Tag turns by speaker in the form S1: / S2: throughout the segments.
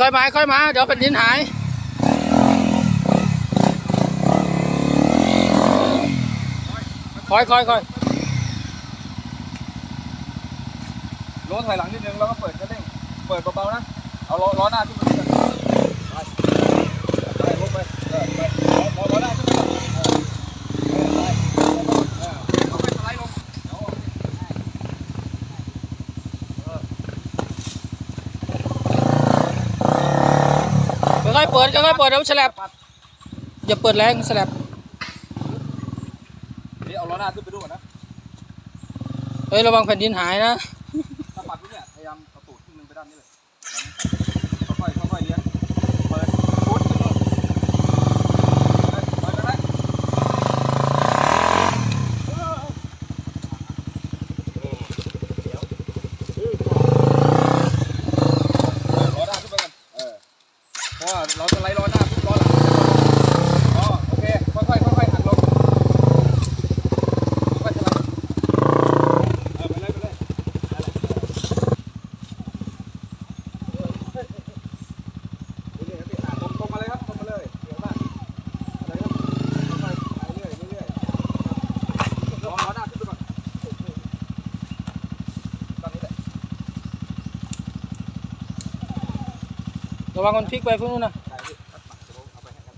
S1: ค่อยมาค่อยมา เดี๋ยวแผ่นดินหายค่อยๆค่อย
S2: ล้อถอยหลังนิดนึงแล้วก็เปิดกันเด้งเปิดเบาๆนะ เอาล้อล้อหน้าขึ้นมาด้วยกันไปไปไปไปล้อล้อหน้าขึ้นมาก่อนเออเออไปเออเอาไปสไลด์ลงเอาออกเออ
S1: ๆค่อยๆเปิดค่อยๆเปิดเดี๋ยวฉลับอย่าเปิดแรงฉลับ
S2: นี่เอาล้อหน้าขึ้นไปดูก่อนนะ
S1: เฮ้ยระวังแผ่นดินหายนะ
S2: ถ้าปัดปุ๊บเนี่ยพยายามเอาตูดขึ้นนึงไปด้านนี้เลยค่อยๆค่อยๆเลี้ยงเปิดพุทขึ้นเลยไปไปไปไปล้อหน้าขึ้นไปก่อนเออเพราะว่าเราจะไล่ล้อหน้าปุ๊บล้อหลังอ๋อโอเคค่อยๆค่อยๆหักลงค่อยๆสไลด์เออไปเลยไปเลย เรื่อยๆพี่อะตรงตรงมาเลยครับตรงมาเลยเดี๋ยวบ้านอะไรครับค่อยๆไปเรื่อยๆเรื่อยๆลองล้อหน้าขึ้นไปก่อนตอนนี้แหละ
S1: ระวังมันพลิกไปพวกนู้นนะ
S2: ใช่พี่ครับมาเดี๋ยวเอาไปให้กัน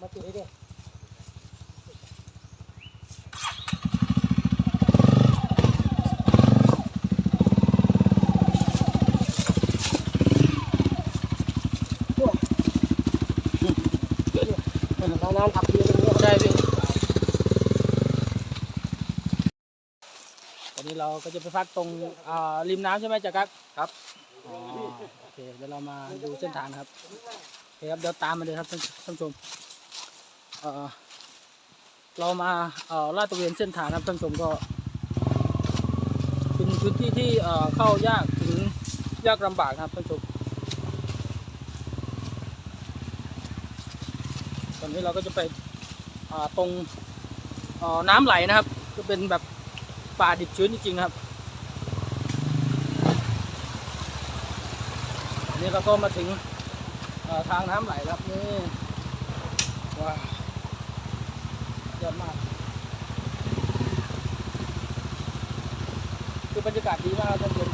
S1: มาติดให้ด้วย
S3: น้ำขับเรือตรงนี้
S1: ใช่พี่ตอนนี้เราก็จะไปพักตรงอ่าริมน้ำใช่ไหมจ๊ะครับ
S2: ครับ
S1: อ๋อโอ เคเดี๋ยวเรามาดูเส้นทางนะครับโอเคครับเดี๋ยวตามมาเลยครับท่านผู้ชมเออเรามาเอ่อลาดตระเวนเส้นทางนครับท่านผู้ชมก็เป็นพื้นที่ที่เอ่อเข้ายากถึงยากลำบากครับท่านผู้ชมตอนนี้เราก็จะไปตรงน้ำไหลนะครับ ก็เป็นแบบป่าดิบชื้นจริงๆครับ นี่เราก็มาถึงทางน้ำไหลแล้วครับนี่ว้าวยอดมาก คือบรรยากาศดีมากท่านผู้ชม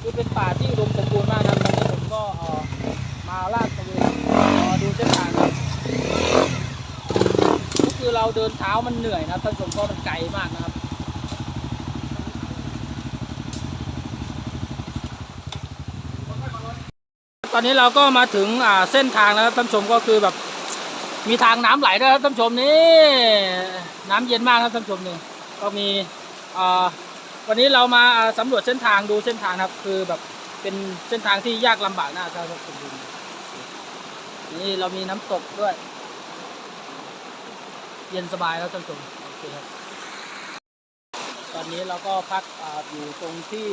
S1: คือเป็นป่าที่อุดมสมบูรณ์มากนะครับตอนนี้ผมก็เอ่อมาลาดตระเวนเอ่อดูเส้นทางครับก็คือ เราเดินเท้ามันเหนื่อยนะท่านผู้ชมเพราะมันไกลมากนะครับตอนนี้เราก็มาถึงอ่าเส้นทางแล้วครับท่านผู้ชมก็คือแบบมีทางน้ำไหลด้วยครับท่านผู้ชมนี่น้ำเย็นมากครับท่านผู้ชมนี่ก็มีอ่าวันนี้เรามาอ่าสำรวจเส้นทางดูเส้นทางครับ คือแบบเป็นเส้นทางที่ยากลำบากนะครับท่านผู้ชมนี่เรามีน้ำตกด้วย เย็นสบายแล้วท่านผู้ชมโอเคครับ ตอนนี้เราก็พักออยู่ตรงที่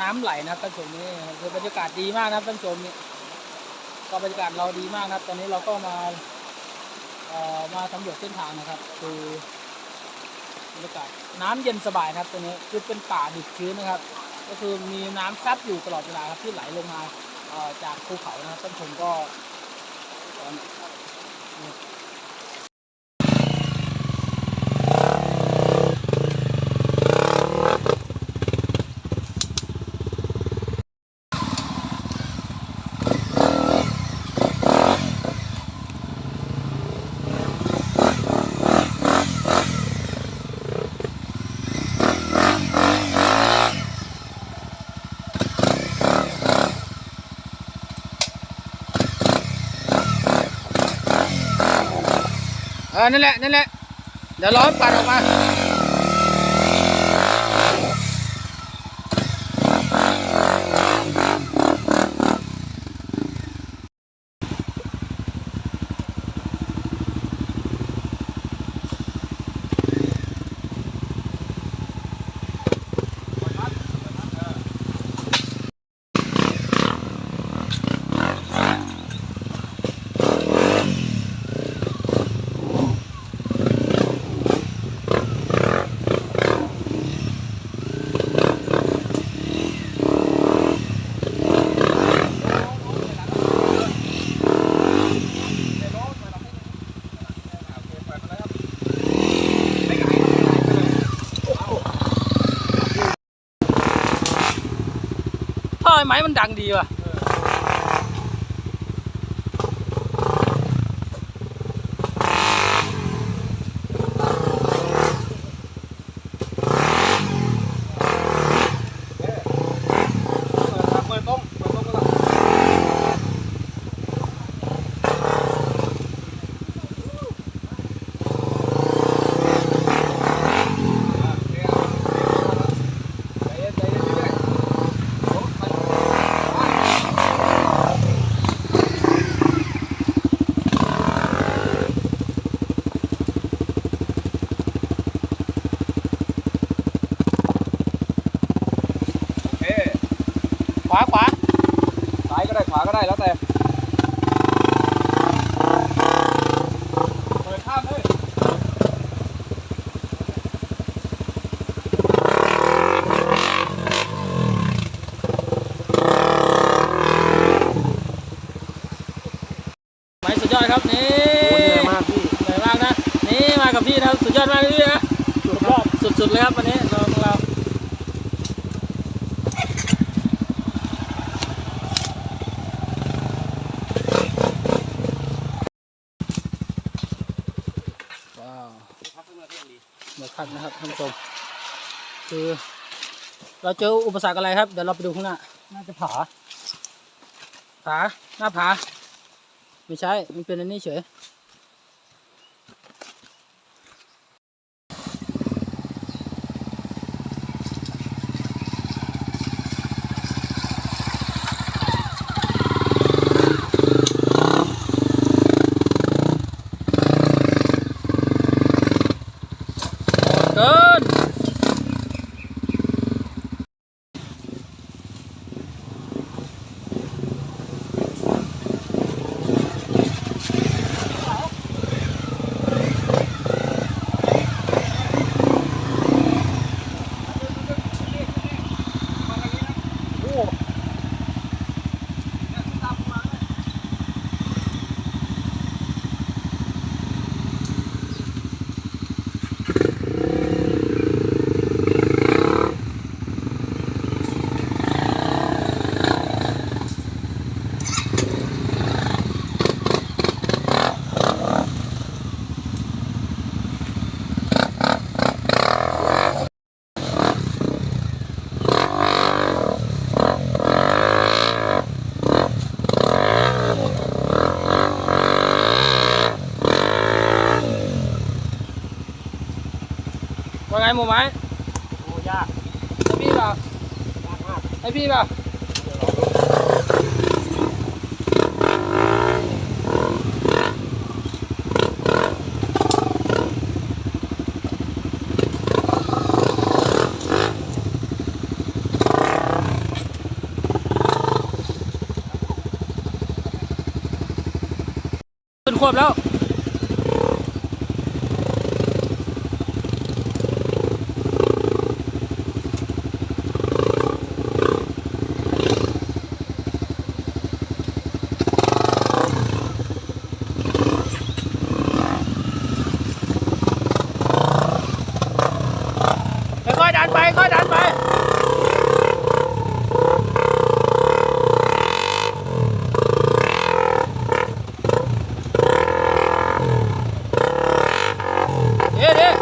S1: น้ำไหลนะครับท่านผู้ชมนี่คือบรรยากาศดีมากนะครับท่านผู้ชมนี่ก็บรรยากาศเราดีมากนะครับ ตอนนี้เราก็มามาสำรวจเส้นทางนะครับ คือบรรยากาศน้ำเย็นสบายนะครับตัวนี้คือเป็นป่าดิบชื้นนะครับ ก็คือมีน้ำซับอยู่ตลอดเวลาครับที่ไหลลงมาจากภูเขานะครับท่านผู้ชมก็ เออนั่นแหละนั่นแหละเดี๋ยวร้อนปัดออกมา มันดังดีว่ะ
S2: เปิดตรงเปิดตรงก็ได้ใจเย็นใจเย็นเรื่อยๆโอ้ไปโอเค
S1: ขวาขวา
S2: ซ้ายก็ได้ขวาก็ได้แล้วแต่เปิดข้ามเลย
S1: ไม้สุดยอดครับนี่
S3: โอ้ยเหนื่อยมากพี่
S1: เหนื่อยมากนะนี่มากับพี่นะครับสุดยอดมากเลยพี่นะ
S3: สุดยอด
S1: สุดๆเลยครับวันนี้เราของเราว้าว เดี๋ยวพักนะครับท่านผู้ชมคือ เราเจออุปสรรคอะไรครับ เดี๋ยวเราไปดูข้างหน้า น่าจะผา ผา หน้าผา ไม่ใช่ มันเป็นอันนี้เฉย หมูไม้
S3: โอ้ยาก
S1: ให้พี่เปล่ายา
S3: กมาก
S1: ให้พี่เปล่าขึ้นควบแล้ว ค่อยๆดันไปค่อยๆดันไป เดี๋ยวเดี๋ยว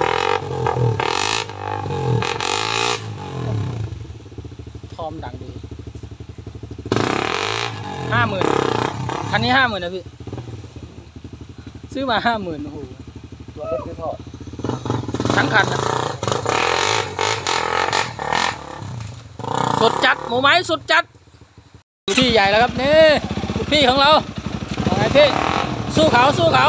S1: ทอมดังดีห้าหมื่นคั นี้ห้าหมื่นนะพี่ ซื้อมาห้าหมื่นโอ้โห
S3: ตัวเล็กไม่พอ
S1: ทั้งคันนะสุดจัด หมูไม้สุดจัดพี่ใหญ่แล้วครับนี่พี่ของเราว่าไงพี่สู้เขาสู้เขา